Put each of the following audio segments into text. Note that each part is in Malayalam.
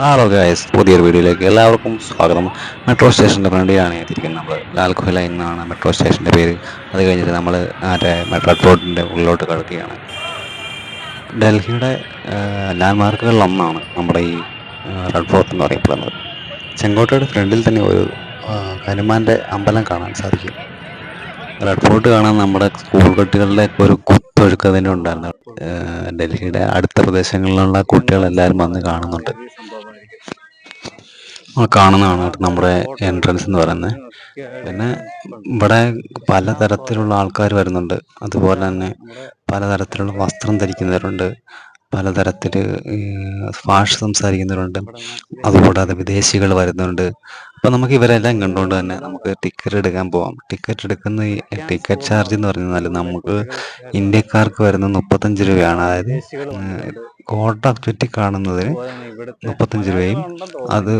ഹലോ ഗായസ് പുതിയൊരു വീഡിയോയിലേക്ക് എല്ലാവർക്കും സ്വാഗതം. മെട്രോ സ്റ്റേഷന്റെ ഫ്രണ്ടിലാണ് എത്തിയിരിക്കുന്നത് നമ്മൾ ലാൽ ഖുല എന്നാണ് മെട്രോ സ്റ്റേഷന്റെ പേര്. അത് കഴിഞ്ഞിട്ട് നമ്മൾ മറ്റേ മെട്രോ റോഡിന്റെ ഉള്ളിലോട്ട് കിടക്കുകയാണ്. ഡൽഹിയുടെ ലാൻഡ് മാർക്കുകളിലൊന്നാണ് നമ്മുടെ ഈ റെഡ് ഫോർട്ട് എന്ന് പറയപ്പെടുന്നത് ചെങ്കോട്ടയുടെ ഫ്രണ്ടിൽ തന്നെ ഒരു ഹനുമാന്റെ അമ്പലം കാണാൻ സാധിക്കും. റെഡ് ഫോർട്ട് കാണാൻ നമ്മുടെ സ്കൂൾ കുട്ടികളുടെ ഒരു കുത്തൊഴുക്ക് തന്നെ ഉണ്ടായിരുന്നു. ഡൽഹിയുടെ അടുത്ത പ്രദേശങ്ങളിലുള്ള കുട്ടികളെല്ലാവരും വന്ന് കാണുന്നുണ്ട്. കാണുന്നതാണ് നമ്മുടെ എൻട്രൻസ് എന്ന് പറയുന്നത്. പിന്നെ ഇവിടെ പലതരത്തിലുള്ള ആൾക്കാർ വരുന്നുണ്ട്. അതുപോലെ തന്നെ പലതരത്തിലുള്ള വസ്ത്രം ധരിക്കുന്നവരുണ്ട്. പലതരത്തിൽ ഭാഷ സംസാരിക്കുന്നവരുണ്ട്. അതുകൂടാതെ വിദേശികൾ വരുന്നുണ്ട്. അപ്പം നമുക്ക് ഇവരെല്ലാം കണ്ടുകൊണ്ട് തന്നെ നമുക്ക് ടിക്കറ്റ് എടുക്കാൻ പോവാം. ടിക്കറ്റ് എടുക്കുന്ന ഈ ടിക്കറ്റ് ചാർജ് എന്ന് പറഞ്ഞാൽ നമുക്ക് ഇന്ത്യക്കാർക്ക് വരുന്ന മുപ്പത്തഞ്ച് രൂപയാണ്. അതായത് കോട്ട ചുറ്റി കാണുന്നതിന് മുപ്പത്തഞ്ച് രൂപയും അത്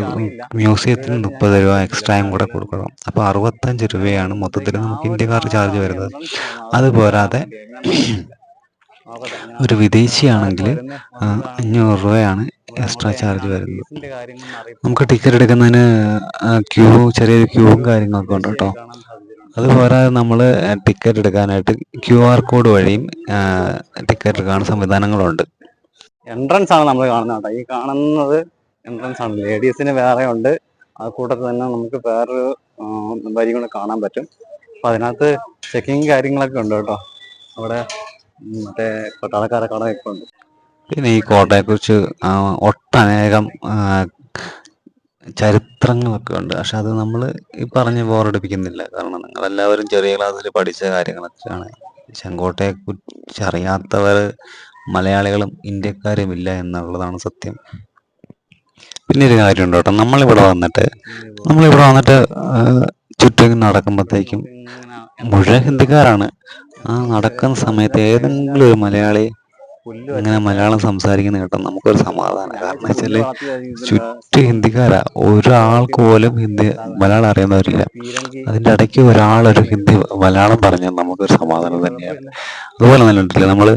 മ്യൂസിയത്തിന് മുപ്പത് രൂപ എക്സ്ട്രായും കൂടെ കൊടുക്കണം. അപ്പോൾ അറുപത്തഞ്ച് രൂപയാണ് മൊത്തത്തിൽ നമുക്ക് ഇന്ത്യക്കാർക്ക് ചാർജ് വരുന്നത്. അത് പോരാതെ ഒരു വിദേശിയാണെങ്കിൽ അഞ്ഞൂറ് രൂപയാണ് എക്സ്ട്രാ ചാർജ് വരുന്നത്. നമുക്ക് ടിക്കറ്റ് എടുക്കുന്നതിന് ക്യൂ ചെറിയ ക്യൂവും കാര്യങ്ങളൊക്കെ ഉണ്ട് കേട്ടോ. അത് പോരാതെ നമ്മൾ ടിക്കറ്റ് എടുക്കാനായിട്ട് ക്യു ആർ കോഡ് വഴിയും ടിക്കറ്റ് എടുക്കാൻ സംവിധാനങ്ങളുണ്ട്. എൻട്രൻസ് ആണ് നമ്മൾ കാണുന്നത് കേട്ടോ. ഈ കാണുന്നത് എൻട്രൻസ് ആണ്. ലേഡീസിന് വേറെ ഉണ്ട്. ആ കൂട്ടത്തിൽ തന്നെ നമുക്ക് വേറൊരു വരി കൂടെ കാണാൻ പറ്റും. അപ്പൊ അതിനകത്ത് ചെക്കിങ് കാര്യങ്ങളൊക്കെ ഉണ്ട് കേട്ടോ. അവിടെ മറ്റേ പട്ടാളക്കാരെ അവിടെ നിൽപ്പുണ്ട് പിന്നെ ഈ കോട്ടയെക്കുറിച്ച് കുറിച്ച് ഒട്ടനേകം ചരിത്രങ്ങളൊക്കെ ഉണ്ട്. പക്ഷെ അത് നമ്മൾ ഈ പറഞ്ഞ് ബോറടിപ്പിക്കുന്നില്ല. കാരണം നിങ്ങൾ എല്ലാവരും ചെറിയ ക്ലാസ്സിൽ പഠിച്ച കാര്യങ്ങളൊക്കെയാണ്. ചെങ്കോട്ടയെ കുറിച്ച് അറിയാത്തവർ മലയാളികളും ഇന്ത്യക്കാരും ഇല്ല എന്നുള്ളതാണ് സത്യം. പിന്നെ ഒരു കാര്യമുണ്ട് കേട്ടോ. നമ്മളിവിടെ വന്നിട്ട് നമ്മളിവിടെ വന്നിട്ട് ചുറ്റും നടക്കുമ്പോഴത്തേക്കും മുഴുവൻ ഹിന്ദിക്കാരാണ്. ആ നടക്കുന്ന സമയത്ത് ഏതെങ്കിലും ഒരു മലയാളി ഇങ്ങനെ മലയാളം സംസാരിക്കുന്ന കേട്ടോ നമുക്കൊരു സമാധാനം. കാരണം വെച്ചാൽ ചുറ്റും ഹിന്ദിക്കാരാ. ഒരാൾക്ക് പോലും ഹിന്ദി മലയാളം അറിയുന്നവരില്ല. അതിന്റെ ഇടയ്ക്ക് ഒരാളൊരു ഹിന്ദി മലയാളം പറഞ്ഞാൽ നമുക്കൊരു സമാധാനം തന്നെയാണ്. അതുപോലെ തന്നെ ഉണ്ടല്ലേ നമ്മൾ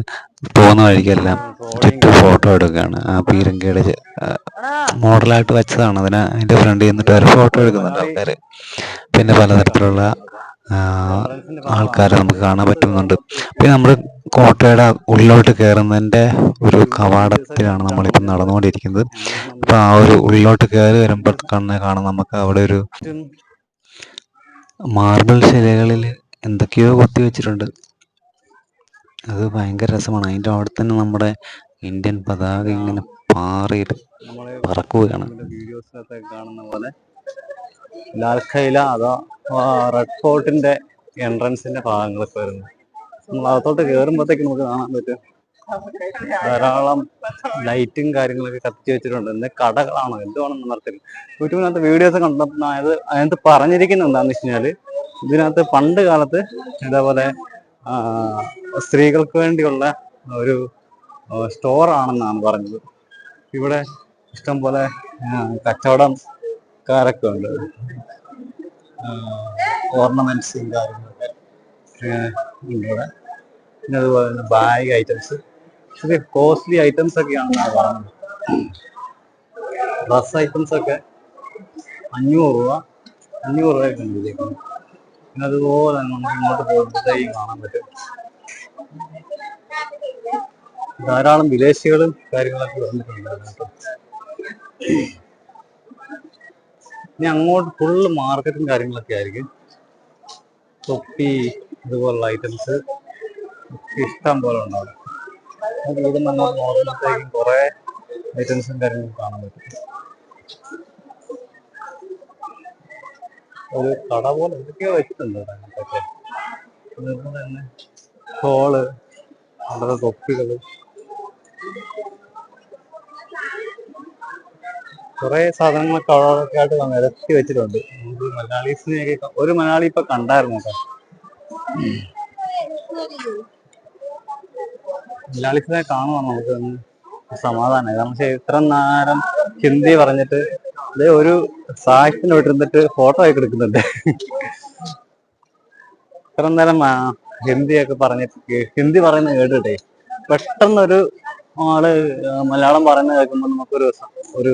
പോകുന്ന വഴിക്കെല്ലാം ചുറ്റും ഫോട്ടോ എടുക്കുകയാണ്. ആ പീരങ്കിയുടെ മോഡലായിട്ട് വെച്ചതാണ്. അതിന് അതിന്റെ ഫ്രണ്ടിൽ നിന്നിട്ട് അവർ ഫോട്ടോ എടുക്കുന്നുണ്ട് ആൾക്കാര്. പിന്നെ പലതരത്തിലുള്ള ആൾക്കാരെ നമുക്ക് കാണാൻ പറ്റുന്നുണ്ട്. പിന്നെ നമ്മൾ കോട്ടയുടെ ഉള്ളിലോട്ട് കയറുന്നതിന്റെ ഒരു കവാടത്തിലാണ് നമ്മളിപ്പോൾ നടന്നുകൊണ്ടിരിക്കുന്നത്. അപ്പോൾ ആ ഒരു ഉള്ളിലോട്ട് കയറി വരുമ്പോൾ കണ്ണ് കാണാം. നമുക്ക് അവിടെ ഒരു മാർബിൾ ശിലകളിൽ എന്തൊക്കെയോ കൊത്തി വെച്ചിട്ടുണ്ട് അത് ഭയങ്കര രസമാണ്. അതിന്റെ അവിടെ തന്നെ നമ്മുടെ ഇന്ത്യൻ പതാക ഇങ്ങനെ പാറിയിട്ട് പറക്കുകയാണ്. വീഡിയോസിലൊക്കെ കാണുന്ന പോലെ ലാൽഖയില അതോ റെഡ് ഫോർട്ടിന്റെ എൻട്രൻസിന്റെ ഭാഗങ്ങളൊക്കെ വരുന്നു. നമ്മൾ അകത്തോട്ട് കയറുമ്പോഴത്തേക്ക് നമുക്ക് കാണാൻ പറ്റും. ധാരാളം ലൈറ്റും കാര്യങ്ങളൊക്കെ കത്തിച്ച് വെച്ചിട്ടുണ്ട്. എന്ത് കടകളാണോ എന്തുവാണെന്ന് നടത്തില്ല യൂട്യൂബിനകത്ത് വീഡിയോസ് കണ്ടപ്പോൾ അത് അതിനകത്ത് പറഞ്ഞിരിക്കുന്നത് എന്താണെന്ന് വെച്ച് കഴിഞ്ഞാൽ ഇതിനകത്ത് പണ്ട് കാലത്ത് ഇതേപോലെ സ്ത്രീകൾക്ക് വേണ്ടിയുള്ള ഒരു സ്റ്റോർ ആണെന്നാണ് പറഞ്ഞത്. ഇവിടെ ഇഷ്ടംപോലെ കച്ചവടക്കാരൊക്കെ ഉണ്ട്. ഓർണമെന്റ്സും കാര്യങ്ങളൊക്കെ ഉണ്ട് ഇവിടെ. പിന്നെ അതുപോലെ തന്നെ ബാഗ് ഐറ്റംസ് ഇതൊക്കെ കോസ്റ്റ്ലി ഐറ്റംസ് ഒക്കെയാണെന്നാണ് പറഞ്ഞത്. ഡ്രസ് ഐറ്റംസ് ഒക്കെ അഞ്ഞൂറ് രൂപ അഞ്ഞൂറ് രൂപയൊക്കെ ഉണ്ട് അതുപോലെ നമുക്ക് ഇങ്ങോട്ട് പോകുമ്പോഴത്തേക്കും കാണാൻ പറ്റും. ധാരാളം വിദേശികളും കാര്യങ്ങളൊക്കെ വന്നിട്ടുണ്ടായിരുന്നു ഇനി അങ്ങോട്ട് ഫുള്ള് മാർക്കറ്റും കാര്യങ്ങളൊക്കെ ആയിരിക്കും. തൊപ്പി ഇതുപോലുള്ള ഐറ്റംസ് ഇഷ്ടം പോലെ ഉണ്ടാവും. ഇവിടെ നമ്മൾ നോക്കുമ്പോഴത്തേക്കും കുറെ ഐറ്റംസും കാര്യങ്ങളും കാണാൻ പറ്റും. ഒരു കട പോലെ എന്തൊക്കെയോ വെച്ചിട്ടുണ്ട് ഇവിടെ അങ്ങനത്തൊക്കെ അതുപോലെ തന്നെ ഹോൾ വളരെ തൊപ്പികൾ കുറെ സാധനങ്ങളൊക്കെ അവിടെയൊക്കെ ആയിട്ട് നിരത്തി വെച്ചിട്ടുണ്ട്. നമുക്ക് മലയാളീസിനെയൊക്കെ ഒരു മലയാളി ഇപ്പൊ കണ്ടായിരുന്നു മലയാളീസിനെ കാണുവാണ് നമുക്ക് സമാധാനം. കാരണം പക്ഷെ ഇത്ര നേരം ഹിന്ദി പറഞ്ഞിട്ട് ദേ ഒരു സാഹിത്യത്തിന് വിട്ടിരുന്നിട്ട് ഫോട്ടോ ഒക്കെ എടുക്കുന്നുണ്ട് ഇത്ര നേരം ഹിന്ദിയൊക്കെ പറഞ്ഞിട്ട് ഹിന്ദി പറയുന്ന കേട്ടിട്ടേ പെട്ടെന്നൊരു ആൾ മലയാളം പറയുന്നത് കേൾക്കുമ്പോൾ നമുക്കൊരു ഒരു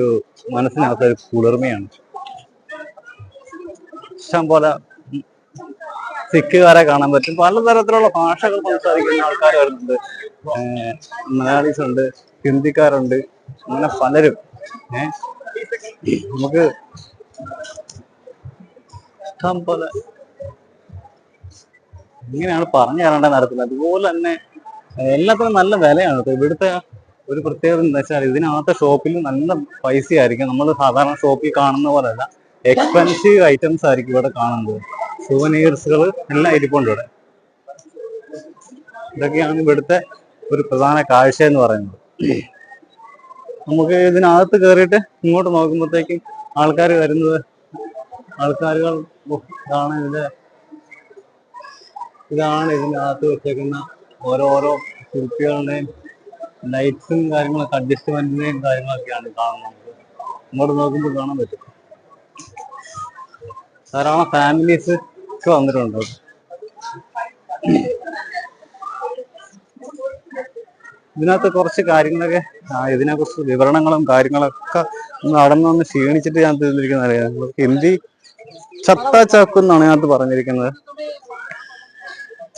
മനസ്സിനകത്ത് ഒരു കുളിർമയാണ്. ഇഷ്ടം പോലെ സിഖുകാരെ കാണാൻ പറ്റും. പലതരത്തിലുള്ള ഭാഷകൾ സംസാരിക്കുന്ന ആൾക്കാർ വരുന്നുണ്ട്. മലയാളീസ് ഉണ്ട് ഹിന്ദിക്കാരുണ്ട് അങ്ങനെ പലരും. ഏഹ് നമുക്ക് ഇഷ്ടം പോലെ. ഇങ്ങനെയാണ് പറഞ്ഞു തരേണ്ട നടത്തുന്നത് അതുപോലെ തന്നെ എല്ലാത്തിനും നല്ല വിലയാണ് ഇവിടുത്തെ ഒരു പ്രത്യേകത എന്താ വെച്ചാൽ ഇതിനകത്തെ ഷോപ്പിൽ നല്ല പൈസ ആയിരിക്കും. നമ്മൾ സാധാരണ ഷോപ്പിൽ കാണുന്ന പോലെയല്ല. എക്സ്പെൻസീവ് ഐറ്റംസ് ആയിരിക്കും ഇവിടെ കാണുന്നത്. സുവനീർസുകൾ എല്ലാം ഇരിപ്പുണ്ട് ഇവിടെ. ഇതൊക്കെയാണ് ഇവിടുത്തെ ഒരു പ്രധാന കാഴ്ച എന്ന് പറയുന്നത്. നമുക്ക് ഇതിനകത്ത് കയറിയിട്ട് ഇങ്ങോട്ട് നോക്കുമ്പോഴത്തേക്കും ആൾക്കാർ വരുന്നത്. ആൾക്കാരുകൾ ഇതാണ് ഇതിന്റെ ഇതാണ് ഇതിനകത്ത് വെച്ചേക്കുന്ന ഓരോരോ ശില്പികളുടെയും ലൈറ്റ്സും കാര്യങ്ങളൊക്കെ അഡ്ജസ്റ്റ്മെന്റിന്റെയും കാര്യങ്ങളൊക്കെയാണ് കാണുന്നത്. ഇങ്ങോട്ട് നോക്കുമ്പോൾ കാണാൻ പറ്റും. ധാരാളം ഫാമിലീസ് ഒക്കെ വന്നിട്ടുണ്ട്. ഇതിനകത്ത് കുറച്ച് കാര്യങ്ങളൊക്കെ ഇതിനെക്കുറിച്ച് വിവരണങ്ങളും കാര്യങ്ങളൊക്കെ ഒന്ന് നടന്നു വന്ന് ക്ഷീണിച്ചിട്ട് ഞാൻ തീർന്നിരിക്കുന്നത് അറിയാം ഹിന്ദി ചത്ത ചക്ക് എന്നാണ് ഇതിനകത്ത് പറഞ്ഞിരിക്കുന്നത്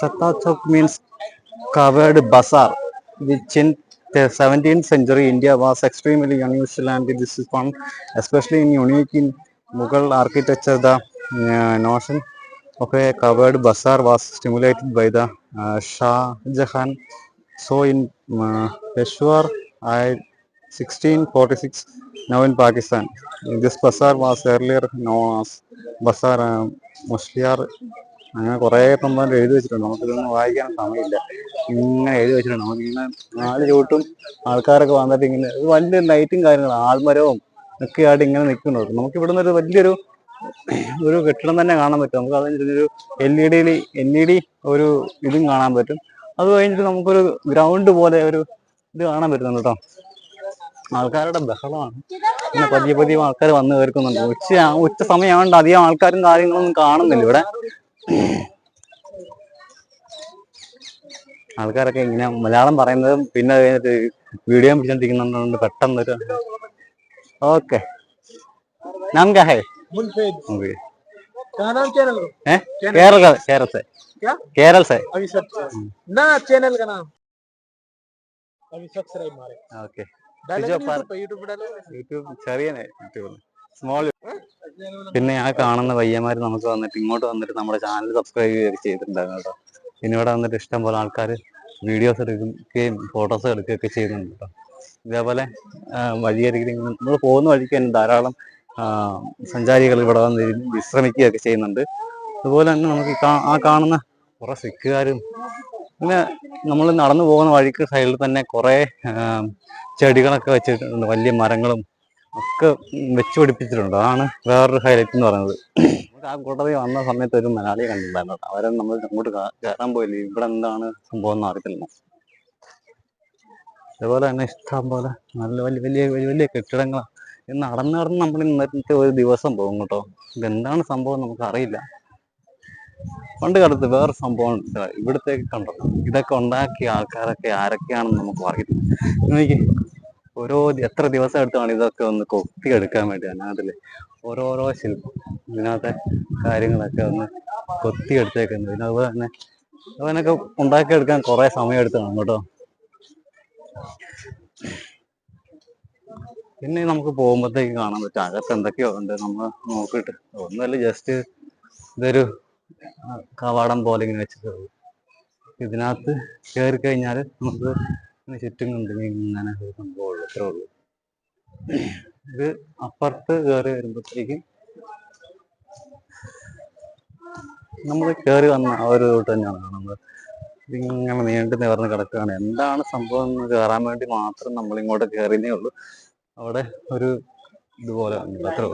Chatta Chowk means covered bazaar, which in the 17th century India was extremely unusual and this is one especially in unique in Mughal architecture. The uh, notion of a covered bazaar was stimulated by the uh, Shah Jahan. So in uh, Peshawar, I 1646, now in Pakistan. This bazaar was earlier known as Bazaar uh, Musliar അങ്ങനെ കുറേ സംഭവം എഴുതി വെച്ചിട്ടുണ്ട്. നമുക്കിതൊന്നും വായിക്കാൻ സമയമില്ല. ഇങ്ങനെ എഴുതി വെച്ചിട്ടുണ്ട്. നമുക്ക് ഇങ്ങനെ നാല് ചൂട്ടും ആൾക്കാരൊക്കെ വന്നിട്ട് ഇങ്ങനെ വലിയ ലൈറ്റും കാര്യങ്ങളും ആൾമരവും ഒക്കെ ആയിട്ട് ഇങ്ങനെ നിൽക്കുന്നുണ്ട്. നമുക്ക് ഇവിടുന്ന് ഒരു വലിയൊരു ഒരു കെട്ടിടം തന്നെ കാണാൻ പറ്റും. നമുക്ക് അതിനൊരു എൽ ഇ ഡിയിൽ എൽ ഇ ഡി ഒരു ഇതും കാണാൻ പറ്റും. അത് കഴിഞ്ഞിട്ട് നമുക്കൊരു ഗ്രൗണ്ട് പോലെ ഒരു ഇത് കാണാൻ പറ്റുന്നുണ്ട് കേട്ടോ ആൾക്കാരുടെ ബഹളമാണ്. പിന്നെ പതിയെ പതിയെ ആൾക്കാർ വന്ന് കയറിക്കുന്നുണ്ട് ഉച്ച ഉച്ച സമയമാണ്ട് അധികം ആൾക്കാരും കാര്യങ്ങളൊന്നും കാണുന്നില്ല ഇവിടെ. ആൾക്കാരൊക്കെ ഇങ്ങനെ മലയാളം പറയുന്നതും പിന്നെ കഴിഞ്ഞിട്ട് വീഡിയോ പിടിച്ചോണ്ടിരിക്കുന്നുണ്ട് പെട്ടെന്നൊരു ഓക്കെ നമുക്ക് ഹേ ഓക്കെ हैं केरल का केरल से क्या केरल से अभी सर्च ना चैनल का नाम अभी सब्सक्राइब मारे ओके डालेंगे जो ना पर- यूट्यूब पे यूट्यूब पे डालेंगे യൂട്യൂബ് ചെറിയ യൂട്യൂബ് സ്മോൾ പിന്നെ ആ കാണുന്ന പയ്യന്മാർ നമുക്ക് വന്നിട്ട് ഇങ്ങോട്ട് വന്നിട്ട് നമ്മുടെ ചാനൽ സബ്സ്ക്രൈബ് ചെയ്തിട്ടുണ്ടായിരുന്നു കേട്ടോ പിന്നെ ഇവിടെ വന്നിട്ട് ഇഷ്ടം പോലെ ആൾക്കാർ വീഡിയോസ് എടുക്കുകയും ഫോട്ടോസ് എടുക്കുകയൊക്കെ ചെയ്യുന്നുണ്ട് കേട്ടോ ഇതേപോലെ ആ, വഴിയരികിൽ നമ്മൾ പോകുന്ന വഴിക്ക് തന്നെ ധാരാളം ആ, സഞ്ചാരികൾ ഇവിടെ വന്ന് വിശ്രമിക്കുകയൊക്കെ ചെയ്യുന്നുണ്ട്. അതുപോലെ തന്നെ നമുക്ക് ആ കാണുന്ന കുറെ സിഖുകാരും പിന്നെ നമ്മൾ നടന്നു പോകുന്ന വഴിക്ക് സൈഡിൽ തന്നെ കുറേ ചെടികളൊക്കെ വെച്ചിട്ടുണ്ട്. വലിയ മരങ്ങളും ഒക്കെ വെച്ച് പിടിപ്പിച്ചിട്ടുണ്ട്. അതാണ് വേറൊരു ഹൈലൈറ്റ് എന്ന് പറയുന്നത്. നമുക്ക് ആ കൂട്ടത്തിൽ വന്ന സമയത്ത് ഒരു മലയാളിയെ കണ്ടിട്ടുണ്ടായിരുന്നു അവരെ നമ്മൾ അങ്ങോട്ട് കയറാൻ പോയില്ല? ഇവിടെ എന്താണ് സംഭവം എന്ന് അറിയത്തില്ല. അതുപോലെ തന്നെ ഇഷ്ടം പോലെ നല്ല വലിയ വലിയ വലിയ വലിയ കെട്ടിടങ്ങളാണ്. നടന്ന് നടന്ന് നമ്മൾ ഇന്നത്തെ ഒരു ദിവസം പോകും കേട്ടോ. ഇതെന്താണ് സംഭവം നമുക്ക് അറിയില്ല. പണ്ട് കാലത്ത് വേറെ സംഭവം. ഇവിടത്തേക്ക് കണ്ടോ? ഇതൊക്കെ ഉണ്ടാക്കിയ ആൾക്കാരൊക്കെ ആരൊക്കെയാണെന്ന് നമുക്ക് അറിയില്ല. എനിക്ക് ഓരോ എത്ര ദിവസം എടുത്താണ് ഇതൊക്കെ ഒന്ന് കൊത്തിയെടുക്കാൻ വേണ്ടി അതിനകത്തിൽ ഓരോരോ ശില്പം. ഇതിനകത്തെ കാര്യങ്ങളൊക്കെ ഒന്ന് കൊത്തിയെടുത്തേക്കുന്നത്. പിന്നെ അതുപോലെ തന്നെ അതിനൊക്കെ ഉണ്ടാക്കിയെടുക്കാൻ കുറെ സമയം എടുത്താണ് കേട്ടോ. പിന്നെ നമുക്ക് പോകുമ്പോഴത്തേക്ക് കാണാൻ പറ്റും. അകത്ത് എന്തൊക്കെയോ ഉണ്ട് നമ്മൾ നോക്കിയിട്ട്. ഒന്നുമല്ല ജസ്റ്റ് ഇതൊരു കവാടം പോലെ ഇങ്ങനെ വെച്ചിട്ടുള്ളൂ. ഇതിനകത്ത് കയറി കഴിഞ്ഞാൽ നമുക്ക് ഇങ്ങനെ ചുറ്റും കണ്ടിങ്ങനെ ഇങ്ങനെ ഒരു സംഭവമുള്ളൂ അത്രേ ഉള്ളൂ. ഇത് അപ്പുറത്ത് കയറി വരുമ്പോഴത്തേക്കും നമ്മൾ കയറി വന്ന ആ ഒരു ഇതോട്ട് തന്നെയാണ് കാണുന്നത്. ഇങ്ങനെ നീണ്ടു നിവർന്ന് കിടക്കുകയാണ്. എന്താണ് സംഭവം എന്ന് കയറാൻ വേണ്ടി മാത്രം നമ്മൾ ഇങ്ങോട്ട് കയറിയതേ ഉള്ളൂ. അവിടെ ഒരു ഇതുപോലെ അത്ര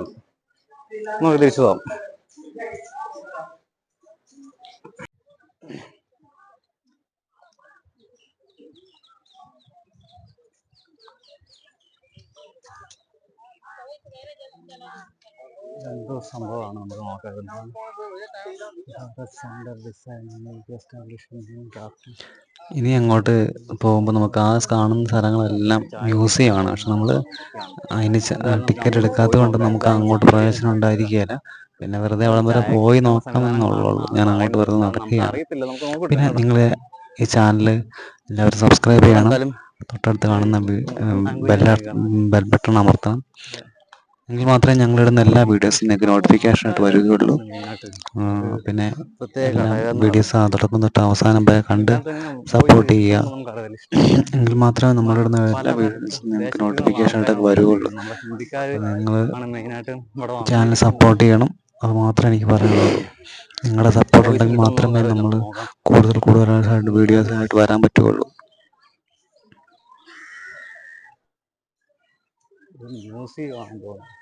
നമുക്ക് തിരിച്ചു പോകാം. എന്തോ സംഭവമാണ് നമ്മൾ നോക്കുന്നത് സെന്റർ ഡിസൈൻ in crafting ഇനി അങ്ങോട്ട് പോകുമ്പോൾ നമുക്ക് ആ കാണുന്ന സ്ഥലങ്ങളെല്ലാം മ്യൂസിയമാണ് പക്ഷെ നമ്മൾ അതിന് ടിക്കറ്റ് എടുക്കാത്തത് കൊണ്ട് നമുക്ക് അങ്ങോട്ട് പ്രവേശനം ഉണ്ടായിരിക്കുകയില്ല. പിന്നെ വെറുതെ അവിടം വരെ പോയി നോക്കണം എന്നുള്ളൂ ഞാൻ അങ്ങോട്ട് വെറുതെ നടക്കുകയാണ്. പിന്നെ നിങ്ങൾ ഈ ചാനൽ എല്ലാവരും സബ്സ്ക്രൈബ് ചെയ്യണം. തൊട്ടടുത്ത് കാണുന്ന ബെൽ ബെൽ ബട്ടൺ അമർത്തണം. എങ്കിൽ മാത്രമേ ഞങ്ങളിടുന്ന എല്ലാ വീഡിയോസും നിങ്ങൾക്ക് നോട്ടിഫിക്കേഷൻ ആയിട്ട് വരികയുള്ളൂ. പിന്നെ വീഡിയോസ് തുടക്കം തൊട്ട് അവസാനം വരെ കണ്ട് സപ്പോർട്ട് ചെയ്യുക. എങ്കിൽ മാത്രമേ നമ്മളിടുന്ന എല്ലാ വീഡിയോസും നിങ്ങൾക്ക് നോട്ടിഫിക്കേഷൻ ആയിട്ട് വരികയുള്ളൂ നിങ്ങൾ ചാനൽ സപ്പോർട്ട് ചെയ്യണം. അത് മാത്രമേ എനിക്ക് പറയാനുള്ളൂ. നിങ്ങളുടെ സപ്പോർട്ട് ഉണ്ടെങ്കിൽ മാത്രമേ നമ്മൾ കൂടുതൽ കൂടുതലായിട്ട് വീഡിയോസ് ആയിട്ട് വരാൻ പറ്റുകയുള്ളൂ. മ്യൂസിയം ആണെന്ന് തോന്നുന്നു.